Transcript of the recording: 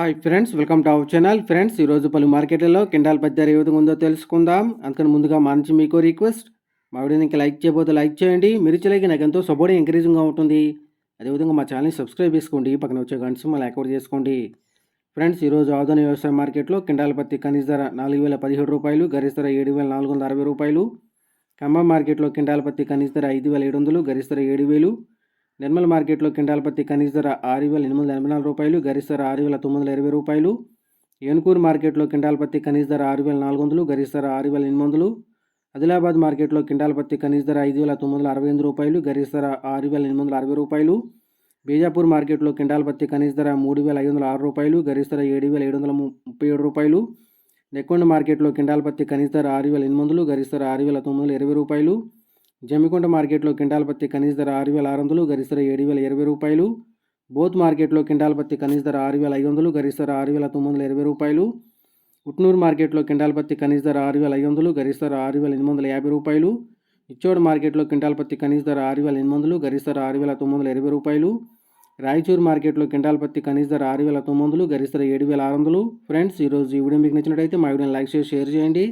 Hi friends welcome to our channel. Friends ఈరోజు పలు మార్కెట్లలో కిండాల్ పత్తి ధర ఏ విధంగా ఉందో తెలుసుకుందాం. అందుకని ముందుగా మా నుంచి మీకు రిక్వెస్ట్ మా వీడియోని ఇంకా లైక్ చేయబోతే లైక్ చేయండి. మీరు చేయలేక నాకు ఎంతో సపోర్ట్ ఎంకరేజింగ్గా ఉంటుంది. అదేవిధంగా మా ఛానల్ని సబ్స్క్రైబ్ చేసుకోండి. పక్కన వచ్చే గంట మళ్ళీ అకౌంట్ చేసుకోండి. ఫ్రెండ్స్ ఈరోజు ఆధునిక వ్యవసాయ మార్కెట్లో కిండాల పత్తి కనీస ధర నాలుగు వేల పదిహేడు రూపాయలు గరిష్ట ధర ఏడు వేల నాలుగు వందల అరవై రూపాయలు. ఖమ్మం మార్కెట్లో కిండాల పత్తి కనీస ధర ఐదు వేల ఏడు వందలు గరిష్ట ధర ఏడు వేలు. నిర్మల్ మార్కెట్లో కింటాల పత్తి కనీస ధర ఆరు వేల ఎనిమిది వందల ఎనభై నాలుగు రూపాయలు గరిష్ట ధర ఆరు వేల తొమ్మిది వందల ఇరవై రూపాయలు. ఏనుకూరు మార్కెట్లో కింటాల పత్తి కనీస ధర ఆరు వేల నాలుగు వందలు గరిష్ట ధర ఆరు వేల ఎనిమిది వందలు. ఆదిలాబాద్ మార్కెట్లో కింటాల పత్తి కనీస ధర ఐదు వేల తొమ్మిది వందల అరవై ఎనిమిది రూపాయలు గరిష్ట ధర ఆరు వేల ఎనిమిది వందల అరవై రూపాయలు. బీజాపూర్ మార్కెట్లో కింటాల పత్తి కనీస ధర మూడు వేల ఐదు వందల ఆరు రూపాయలు గరిష్ట ధర ఏడు వేల ఏడు వందల ముప్పై ఏడు రూపాయలు. నెక్కొండ మార్కెట్లో కింటాల పత్తి కనీస ధర ఆరు వేల ఎనిమిది వందలు గరిష్ట ధర ఆరు వేల తొమ్మిది వందల ఇరవై రూపాయలు. జమ్మికొండ మార్కెట్లో కింటాల పత్తి కనీస ధర ఆరు వేల ఆరు వందలు గరిష్ట ధర ఏడు వేల ఇరవై రూపాయలు. బోత్ మార్కెట్లో కింటాల పత్తి కనీస ధర ఆరు వేల ఐదు వందలు గరిష్ట ధర ఆరు వేల తొమ్మిది వందల ఇరవై రూపాయలు. ఉట్నూరు మార్కెట్లో కింటాల పత్తి కనీస ధర ఆరు వేల ఐదు వందలు గరిష్ట ధర ఆరు వేల ఎనిమిది వందల యాభై రూపాయలు. ఇచ్చోడు మార్కెట్లో క్వింటాల్ పత్తి కనీస ధర ఆరు వేల ఎనిమిది వందలు గరిష్ట ధర ఆరు వేల తొమ్మిది వందల ఇరవై రూపాయలు. రాయచూరు మార్కెట్లో కింటాల పత్తి కనీస ధర ఆరు వేల తొమ్మిది వందలు గరిష్ట ధర ఏడు వేల ఆరు వందలు. ఫ్రెండ్స్ ఈరోజు ఈ వీడియో మీకు నచ్చినట్టయితే మా వీడియోని లైక్ చేసి షేర్ చేయండి.